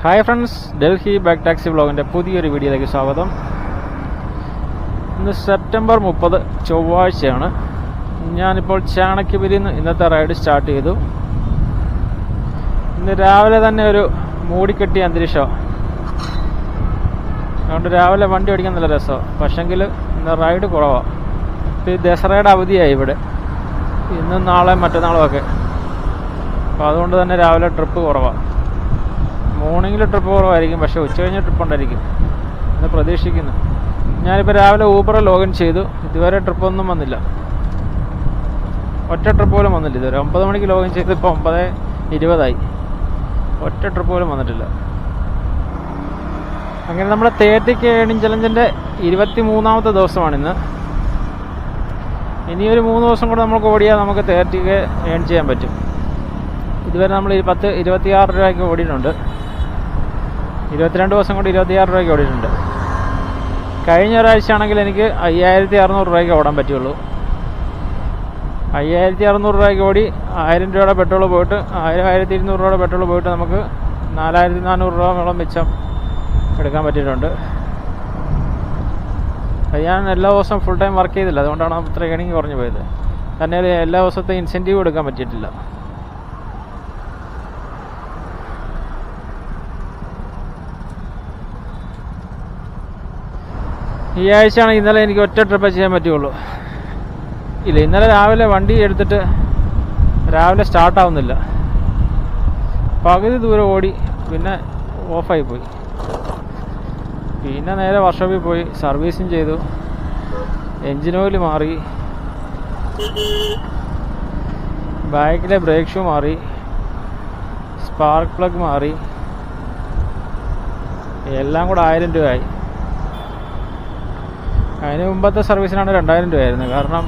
Hi friends Delhi back taxi വ്ളോഗിന്റെ പുതിയൊരു വീഡിയോയിലേക്ക് സ്വാഗതം. ഇന്ന് സെപ്റ്റംബർ മുപ്പത് ചൊവ്വാഴ്ചയാണ്. ഞാനിപ്പോൾ ചാണക്യപുരിയിൽ നിന്ന് ഇന്നത്തെ റൈഡ് സ്റ്റാർട്ട് ചെയ്തു. ഇന്ന് രാവിലെ തന്നെ ഒരു മൂടിക്കെട്ടിയ അന്തരീക്ഷം. അതുകൊണ്ട് രാവിലെ വണ്ടി ഓടിക്കാൻ നല്ല രസമാണ് പക്ഷെങ്കിൽ ഇന്ന് റൈഡ് കുറവാണ് ഇപ്പോൾ ഈ ദസറയുടെ അവധിയായി ഇവിടെ. ഇന്നും നാളെ മറ്റന്നാളും ഒക്കെ. അപ്പോൾ അതുകൊണ്ട് തന്നെ രാവിലെ ട്രിപ്പ് കുറവാണ് മോർണിംഗിൽ ട്രിപ്പ് കുറവായിരിക്കും പക്ഷേ ഉച്ച കഴിഞ്ഞ് ട്രിപ്പ് ഉണ്ടായിരിക്കും. എന്ന് പ്രതീക്ഷിക്കുന്നു. ഞാനിപ്പോൾ രാവിലെ ഊബർ ലോഗിൻ ചെയ്തു. ഇതുവരെ ട്രിപ്പൊന്നും വന്നില്ല. ഒറ്റ ട്രിപ്പ് പോലും വന്നില്ല. ഇതുവരെ ഒമ്പത് മണിക്ക് ലോഗിൻ ചെയ്ത് ഇപ്പോൾ ഒമ്പത് ഇരുപതായി. ഒറ്റ ട്രിപ്പ് പോലും വന്നിട്ടില്ല. അങ്ങനെ നമ്മുടെ തേർട്ടി ഏണിംഗ് ചലഞ്ചിന്റെ ഇരുപത്തി മൂന്നാമത്തെ ദിവസമാണിന്ന്. ഇനിയൊരു മൂന്ന് ദിവസം കൂടെ നമുക്ക് ഓടിയാൽ നമുക്ക് തേർട്ടിക്ക് ഏൺ ചെയ്യാൻ പറ്റും. ഇതുവരെ നമ്മൾ ഈ പത്ത് ഇരുപത്തിയാറ് രൂപയ്ക്ക് ഓടിയിട്ടുണ്ട്. ഇരുപത്തിരണ്ട് ദിവസം കൊണ്ട് ഇരുപത്തിയാറ് രൂപയ്ക്ക് ഓടിയിട്ടുണ്ട്. കഴിഞ്ഞ ഒരാഴ്ച ആണെങ്കിൽ എനിക്ക് അയ്യായിരത്തി അറുന്നൂറ് രൂപയ്ക്ക് ഓടാൻ പറ്റുള്ളൂ. അയ്യായിരത്തി അറുന്നൂറ് രൂപയ്ക്ക് ഓടി ആയിരം രൂപയുടെ പെട്രോൾ പോയിട്ട് ആയിരം ആയിരത്തി ഇരുന്നൂറ് രൂപയുടെ പെട്രോൾ പോയിട്ട് നമുക്ക് നാലായിരത്തി നാനൂറ് രൂപയോളം മിച്ചം എടുക്കാൻ പറ്റിയിട്ടുണ്ട്. അത് ഞാൻ എല്ലാ ദിവസവും ഫുൾ ടൈം വർക്ക് ചെയ്തില്ല. അതുകൊണ്ടാണ് ഇത്ര ഏണിങ് കുറഞ്ഞു പോയത്. തന്നെ എല്ലാ ദിവസത്തെ ഇൻസെന്റീവ് എടുക്കാൻ പറ്റിയിട്ടില്ല. ഈ ആഴ്ചയാണ് ഇന്നലെ എനിക്ക് ഒറ്റ ട്രിപ്പ് ചെയ്യാൻ പറ്റുള്ളൂ ഇല്ല ഇന്നലെ രാവിലെ വണ്ടി എടുത്തിട്ട് രാവിലെ സ്റ്റാർട്ടാവുന്നില്ല പകുതി ദൂരം ഓടി പിന്നെ ഓഫായി പോയി. പിന്നെ നേരെ വർക്ക്ഷോപ്പിൽ പോയി സർവീസും ചെയ്തു. എൻജിൻ ഓയിൽ മാറി. ബാക്കിലെ ബ്രേക്ക് ഷൂ മാറി. സ്പാർക്ക് പ്ലഗ് മാറി. എല്ലാം കൂടെ ആയിരം രൂപയായി. അതിന് മുമ്പത്തെ സർവീസിനാണ് രണ്ടായിരം രൂപയായിരുന്നു. കാരണം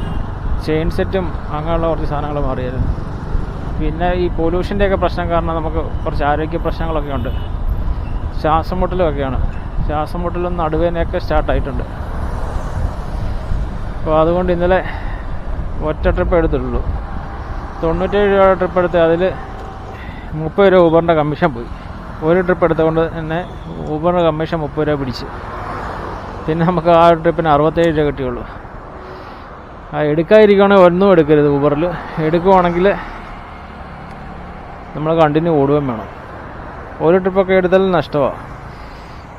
ചെയിൻ സെറ്റും അങ്ങനെയുള്ള കുറച്ച് സാധനങ്ങൾ മാറിയായിരുന്നു. പിന്നെ ഈ പൊല്യൂഷന്റെയൊക്കെ പ്രശ്നം കാരണം നമുക്ക് കുറച്ച് ആരോഗ്യ പ്രശ്നങ്ങളൊക്കെ ഉണ്ട്. ശ്വാസം മുട്ടലുമൊക്കെയാണ് ശ്വാസം മുട്ടലും നടുവേനയൊക്കെ സ്റ്റാർട്ടായിട്ടുണ്ട് അപ്പോൾ അതുകൊണ്ട് ഇന്നലെ ഒറ്റ ട്രിപ്പ് എടുത്തിട്ടുള്ളൂ. തൊണ്ണൂറ്റേഴ് രൂപയുടെ ട്രിപ്പ് എടുത്ത് അതിൽ മുപ്പത് രൂപ ഊബറിന്റെ കമ്മീഷൻ പോയി. ഒരു ട്രിപ്പ് എടുത്തുകൊണ്ട് തന്നെ ഊബറിന്റെ കമ്മീഷൻ മുപ്പത് രൂപ പിടിച്ച്. പിന്നെ നമുക്ക് ആ ട്രിപ്പിന് അറുപത്തേഴ് രൂപ കിട്ടിയുള്ളൂ. ആ എടുക്കാതിരിക്കുകയാണെങ്കിൽ ഒന്നും എടുക്കരുത് ഊബറിൽ എടുക്കുവാണെങ്കിൽ നമ്മൾ കണ്ടിന്യൂ ഓടുകയും വേണം. ഒരു ട്രിപ്പൊക്കെ എടുത്താലും നഷ്ടമാണ്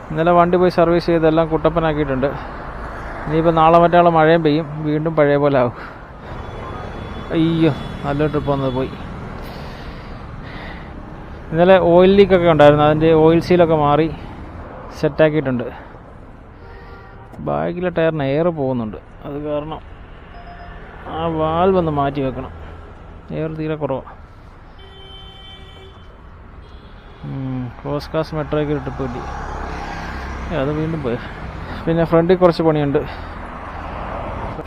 ഇന്നലെ വണ്ടി പോയി സർവീസ് ചെയ്തെല്ലാം കുട്ടപ്പനാക്കിയിട്ടുണ്ട്. ഇനിയിപ്പോൾ നാളെ മറ്റാൾ മഴയും പെയ്യും. വീണ്ടും പഴയ പോലെ ആവും. അയ്യോ നല്ല ട്രിപ്പ് വന്നത് പോയി. ഇന്നലെ ഓയിൽ ലീക്കൊക്കെ ഉണ്ടായിരുന്നു. അതിന്റെ ഓയിൽ സീലൊക്കെ മാറി സെറ്റാക്കിയിട്ടുണ്ട് ബാക്കിലെ ടയറിന് എയർ പോകുന്നുണ്ട്. അത് കാരണം ആ വാൽവ് ഒന്ന് മാറ്റി വെക്കണം. എയർ തീരെ കുറവാണ് ക്രോസ് കാസ് മെട്രോയ്ക്ക് ഒരു ട്രിപ്പ് അത് വീണ്ടും പോയി. പിന്നെ ഫ്രണ്ടിൽ കുറച്ച് പണിയുണ്ട്.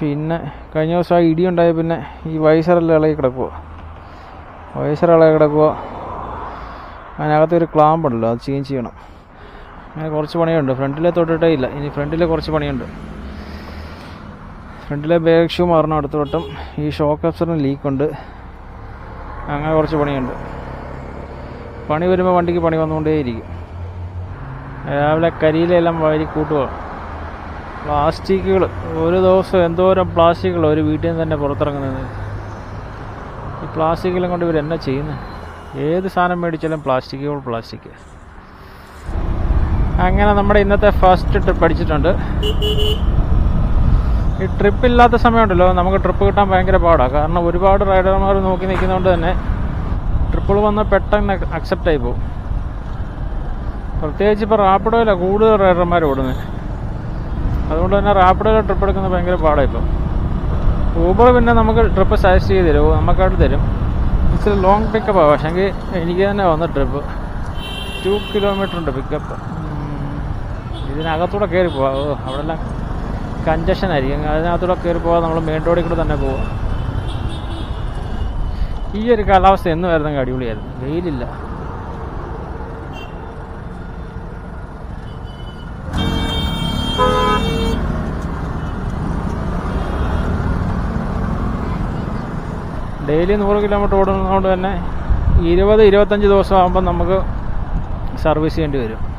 പിന്നെ കഴിഞ്ഞ ദിവസം ആ ഇടിയുണ്ടായ പിന്നെ ഈ വൈസറെല്ലാം ഇളകി കിടക്കുക വൈസർ ഇളകി കിടക്കുക അതിനകത്തൊരു ക്ലാമ്പ് ഉണ്ടല്ലോ അത് ചേഞ്ച് ചെയ്യണം. അങ്ങനെ കുറച്ച് പണിയുണ്ട്. ഫ്രണ്ടിലെ തൊട്ടിട്ടേ ഇല്ല. ഇനി ഫ്രണ്ടിലെ കുറച്ച് പണിയുണ്ട്. ഫ്രണ്ടിലെ ബേക്ക് ഷൂ മാറണം അടുത്ത വട്ടം. ഈ ഷോക്ക് അപ്സറിന് ലീക്കുണ്ട് അങ്ങനെ കുറച്ച് പണിയുണ്ട്. പണി വരുമ്പോൾ വണ്ടിക്ക് പണി വന്നുകൊണ്ടേയിരിക്കും. രാവിലെ കരിയിലെല്ലാം വാരി കൂട്ടുക. പ്ലാസ്റ്റിക്കുകൾ ഒരു ദിവസം എന്തോരം പ്ലാസ്റ്റിക്കുകൾ ഒരു വീട്ടിൽ നിന്ന് തന്നെ പുറത്തിറങ്ങുന്നത്. ഈ പ്ലാസ്റ്റിക്കെല്ലാം കൊണ്ട് ഇവർ എന്നാ ചെയ്യുന്നത് ഏത് സാധനം മേടിച്ചാലും പ്ലാസ്റ്റിക്കുകൾ പ്ലാസ്റ്റിക് അങ്ങനെ നമ്മുടെ ഇന്നത്തെ ഫസ്റ്റ് ട്രിപ്പ് അടിച്ചിട്ടുണ്ട് ഈ ട്രിപ്പ് ഇല്ലാത്ത സമയമുണ്ടല്ലോ നമുക്ക് ട്രിപ്പ് കിട്ടാൻ ഭയങ്കര പാടാണ് കാരണം ഒരുപാട് റൈഡർമാർ നോക്കി നിൽക്കുന്നതുകൊണ്ട് തന്നെ ട്രിപ്പുകൾ വന്നാൽ പെട്ടെന്ന് അക്സെപ്റ്റ് ആയി പോകും. പ്രത്യേകിച്ച് ഇപ്പോൾ റാപ്പിഡോയിലാണ് കൂടുതൽ റൈഡർമാർ ഓടുന്നത്. അതുകൊണ്ട് തന്നെ റാപ്പിഡോയിൽ ട്രിപ്പ് എടുക്കുന്നത് ഭയങ്കര പാടാണ് ഇപ്പം. ഊബർ പിന്നെ നമുക്ക് ട്രിപ്പ് സജസ്റ്റ് ചെയ്ത് തരും നമുക്കായിട്ട് തരും. ഇച്ചിരി ലോങ് പിക്കപ്പാണ് പക്ഷേ എനിക്ക് തന്നെ വന്ന ട്രിപ്പ് ടു കിലോമീറ്റർ ഉണ്ട് പിക്കപ്പ് ഇതിനകത്തൂടെ കയറി പോവാം. അവിടെ എല്ലാം കഞ്ചഷൻ ആയിരിക്കും. അതിനകത്തൂടെ കയറി പോവാൻ നമ്മൾ മെയിൻ റോഡിൽ കൂടെ തന്നെ പോവാം. ഈ ഒരു കാലാവസ്ഥ എന്ന് വരുന്നെങ്കിൽ അടിപൊളിയായിരുന്നു. വെയിലില്ല. ഡെയിലി നൂറ് കിലോമീറ്റർ ഓടുന്നതുകൊണ്ട് തന്നെ ഇരുപത് ഇരുപത്തഞ്ച് ദിവസം ആകുമ്പോൾ നമുക്ക് സർവീസ് ചെയ്യേണ്ടി വരും.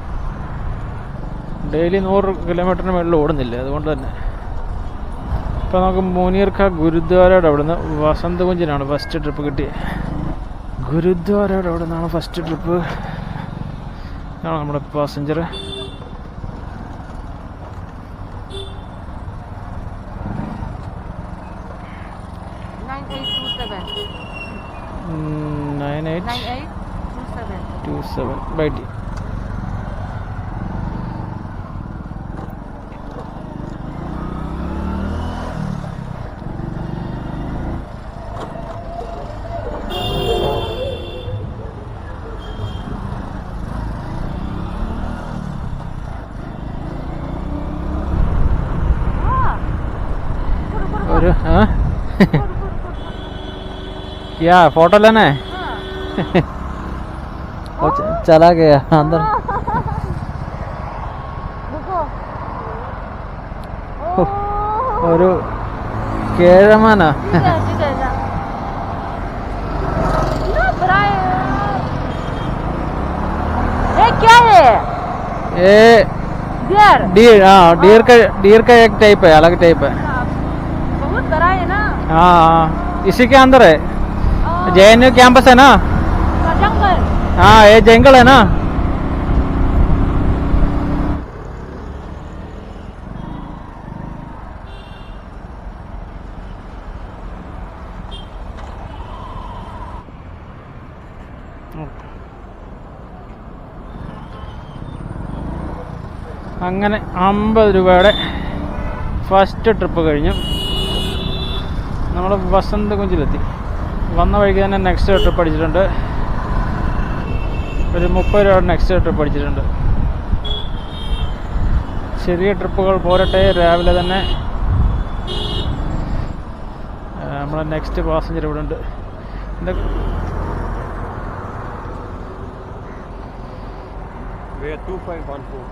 ഡെയിലി നൂറ് കിലോമീറ്ററിന് മുകളിൽ ഓടുന്നില്ല അതുകൊണ്ട് തന്നെ. ഇപ്പോൾ നമുക്ക് മുനീർഖ ഗുരുദ്വാരയുടെ അവിടുന്ന് വസന്ത് കുഞ്ചിനാണ് ഫസ്റ്റ് ട്രിപ്പ് കിട്ടിയത് ഗുരുദ്വാരയുടെ അവിടെ നിന്നാണ് ഫസ്റ്റ് ട്രിപ്പ് ആണ് നമ്മുടെ passenger. Nine eight. Two seven. By T. क्या फोटो लेना है हाँ. वो च- चला गया अंदर देखो. उफ. Oh. ഒരു കേഴമാനാ Tidak tidak tidak. ना बड़ा है. ये क्या है? ये डियर. डियर हाँ डियर का डियर का एक टाइप है अलग टाइप है बहुत बड़ा है ना. हाँ हाँ इसी के अंदर है और जे एन यू कैंपस है ना का जंगल. हाँ ये जंगल है ना അങ്ങനെ അമ്പത് രൂപയുടെ ഫസ്റ്റ് ട്രിപ്പ് കഴിഞ്ഞു നമ്മൾ വസന്ത് കുഞ്ചിലെത്തി. വന്ന വഴിക്ക് തന്നെ നെക്സ്റ്റ് ട്രിപ്പ് അടിച്ചിട്ടുണ്ട് ഒരു മുപ്പത് രൂപ നെക്സ്റ്റ് ട്രിപ്പ് അടിച്ചിട്ടുണ്ട് ചെറിയ ട്രിപ്പുകൾ പോരട്ടെ രാവിലെ തന്നെ. നമ്മുടെ നമ്മളെ നെക്സ്റ്റ് പാസഞ്ചർ ഇവിടെ ഉണ്ട്. എന്താ? We are 2514.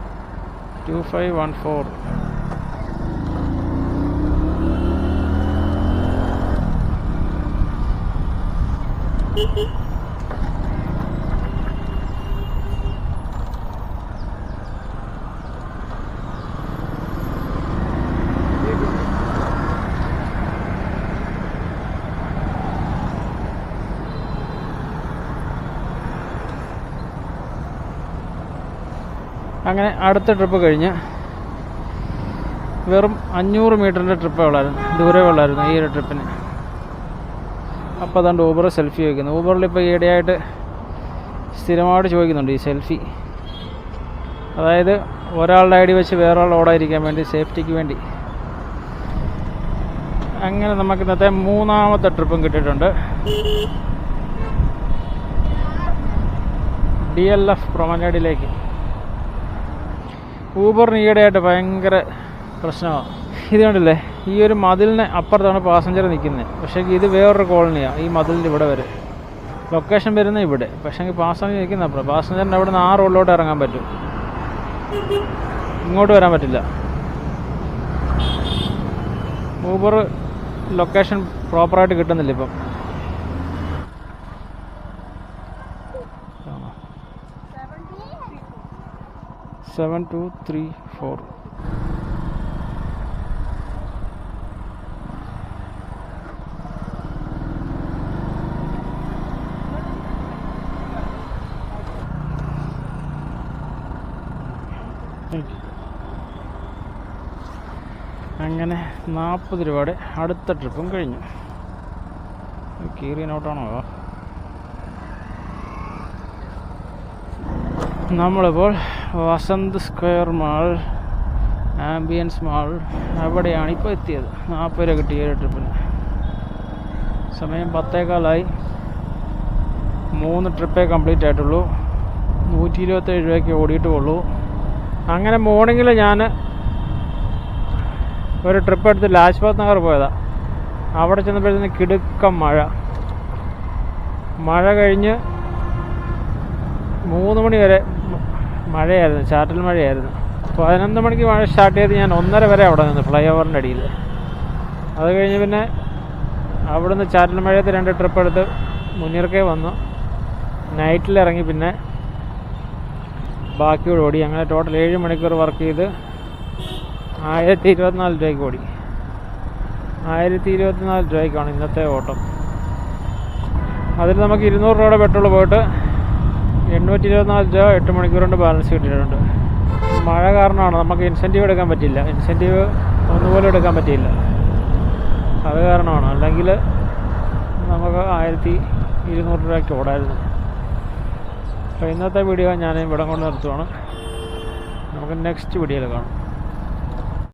Two five one four അങ്ങനെ അടുത്ത ട്രിപ്പ് കഴിഞ്ഞ് വെറും അഞ്ഞൂറ് മീറ്ററിന്റെ ട്രിപ്പേ ഉള്ളായിരുന്നു ദൂരേ ഉള്ളായിരുന്നു ഈ ഒരു ട്രിപ്പിന് അപ്പോൾ അതുകൊണ്ട് ഊബർ സെൽഫി ചോദിക്കുന്നു ഊബറിൽ ഇപ്പോൾ ഈയിടെയായിട്ട് സ്ഥിരമായിട്ട് ചോദിക്കുന്നുണ്ട് ഈ സെൽഫി അതായത് ഒരാളുടെ ഐ ഡി വെച്ച് വേറൊരാൾ ഓടാതിരിക്കാൻ വേണ്ടി സേഫ്റ്റിക്ക് വേണ്ടി. അങ്ങനെ നമുക്ക് ഇന്നത്തെ മൂന്നാമത്തെ ട്രിപ്പും കിട്ടിയിട്ടുണ്ട്. ഡി എൽ എഫ് പ്രൊമനേഡിലേക്ക്. ഊബറിന് ഈയിടെയായിട്ട് ഭയങ്കര പ്രശ്നമാണ് ഇത് ഈ ഒരു മതിലിന് അപ്പുറത്താണ് പാസഞ്ചർ നിൽക്കുന്നത് പക്ഷേ ഇത് വേറൊരു കോളനിയാണ് ഈ മതിലിന്റെ ഇവിടെ വരെ. ലൊക്കേഷൻ വരുന്നത് ഇവിടെ. പക്ഷേ പാസഞ്ചർ നിൽക്കുന്ന അപ്പുറം. പാസഞ്ചറിന്റെ അവിടെ നിന്ന് ആ റോഡിലോട്ട് ഇറങ്ങാൻ പറ്റും. ഇങ്ങോട്ട് വരാൻ പറ്റില്ല. ഊബർ ലൊക്കേഷൻ പ്രോപ്പറായിട്ട് കിട്ടുന്നില്ല ഇപ്പം. സെവൻ ടു ത്രീ ഫോർ അങ്ങനെ നാൽപ്പത് രൂപയുടെ അടുത്ത ട്രിപ്പും കഴിഞ്ഞു. കീറിയ നോട്ടാണോ നമ്മളിപ്പോൾ Vasant square mall ambience mall അവിടെയാണ് ഇപ്പോൾ എത്തിയത്. നാൽപ്പത് രൂപ കിട്ടിയ ഒരു ട്രിപ്പിന്. സമയം പത്തേക്കാലായി മൂന്ന് ട്രിപ്പേ കംപ്ലീറ്റ് ആയിട്ടുള്ളൂ. നൂറ്റി ഇരുപത്തേഴ് രൂപയ്ക്ക് ഓടിയിട്ടുള്ളൂ. അങ്ങനെ മോർണിംഗിൽ ഞാൻ ഒരു ട്രിപ്പ് എടുത്ത് ലാജ്പത് നഗർ പോയതാണ് അവിടെ ചെന്നപ്പോഴത്തേന് കിടുക്കം മഴ. മഴ കഴിഞ്ഞ് മൂന്ന് മണി വരെ മഴയായിരുന്നു ചാറ്റൽ മഴയായിരുന്നു. പതിനൊന്ന് മണിക്ക് മഴ സ്റ്റാർട്ട് ചെയ്ത് ഞാൻ ഒന്നര വരെ അവിടെ നിന്ന് ഫ്ലൈ ഓവറിന്റെ അടിയിൽ അത് കഴിഞ്ഞ് പിന്നെ അവിടുന്ന് ചാറ്റൽ മഴയത്ത് രണ്ട് ട്രിപ്പ് എടുത്ത് മുന്നീർക്കേ വന്നു. നൈറ്റിൽ ഇറങ്ങി പിന്നെ ബാക്കിയോട് ഓടി. അങ്ങനെ ടോട്ടൽ ഏഴ് മണിക്കൂർ വർക്ക് ചെയ്ത് ആയിരത്തി ഇരുപത്തിനാല് രൂപയ്ക്ക് ഓടി. ആയിരത്തി ഇരുപത്തിനാല് രൂപയ്ക്കാണ് ഇന്നത്തെ ഓട്ടം. അതിൽ നമുക്ക് ഇരുന്നൂറ് രൂപയുടെ പെട്രോൾ പോയിട്ട് എണ്ണൂറ്റി ഇരുപത്തിനാല് രൂപ എട്ട് മണിക്കൂർ കൊണ്ട് ബാലൻസ് കിട്ടിയിട്ടുണ്ട്. മഴ കാരണമാണ് നമുക്ക് ഇൻസെന്റീവ് എടുക്കാൻ പറ്റില്ല ഇൻസെന്റീവ് ഒന്നുപോലും എടുക്കാൻ പറ്റിയില്ല. അത് കാരണമാണ്. അല്ലെങ്കിൽ നമുക്ക് ആയിരത്തി ഇരുന്നൂറ് രൂപയ്ക്ക് ഓടായിരുന്നു. അപ്പോൾ ഇന്നത്തെ വീഡിയോ ഞാൻ ഇവിടെ കൊണ്ട് നിർത്തുവാണ്. നമുക്ക് നെക്സ്റ്റ് വീഡിയോയിൽ കാണാം.